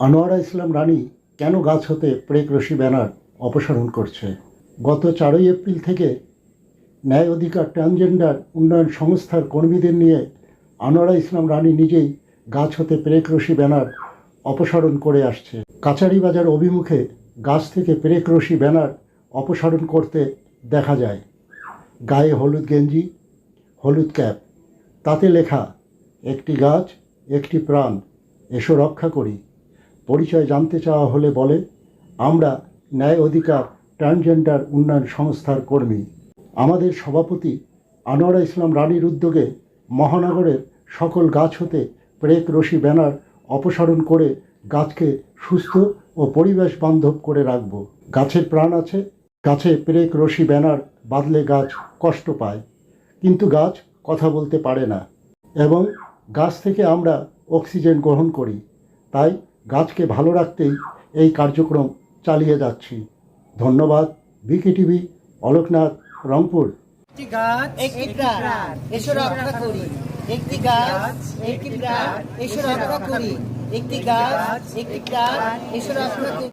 আনোয়ারা ইসলাম রানী কেন গাছ হতে প্রেক রশি ব্যানার অপসারণ করছে? গত চারই এপ্রিল থেকে ন্যায় অধিকার ট্রান্সজেন্ডার উন্নয়ন সংস্থার কর্মীদের নিয়ে আনোয়ারা ইসলাম রানী নিজেই গাছ হতে প্রেক রশি ব্যানার অপসারণ করে আসছে। কাচারি বাজার অভিমুখে গাছ থেকে প্রেক রশি ব্যানার অপসারণ করতে দেখা যায়। গায়ে হলুদ গেঞ্জি, হলুদ ক্যাপ। তাতে লেখা, একটি গাছ, একটি প্রাণ, এসো রক্ষা করি। পরিচয় জানতে চাওয়া হলে বলে, আমরা ন্যায় অধিকার, ট্রান্সজেন্ডার উন্নয়ন সংস্থার কর্মী। আমাদের সভাপতি আনোয়ারা ইসলাম রানীর উদ্যোগে মহানগরের সকল গাছ হতে প্রেক রশি ব্যানার অপসারণ করে গাছকে সুস্থ ও পরিবেশ বান্ধব করে রাখব। গাছের প্রাণ আছে, গাছে প্রেক রশি ব্যানার বাদলে গাছ কষ্ট পায়। কিন্তু গাছ কথা বলতে পারে না। এবং গাছ থেকে আমরা অক্সিজেন গ্রহণ করি। তাই গাছকে ভালো রাখতেই এই কার্যক্রম চালিয়ে যাচ্ছি। ধন্যবাদ। BK TV, Aloknath, Rangpur. একটি গাছ, একটি প্রাণ, এসো রক্ষা করি। একটি গাছ, একটি প্রাণ, এসো একটি গাছ, একটি রক্ষা করি।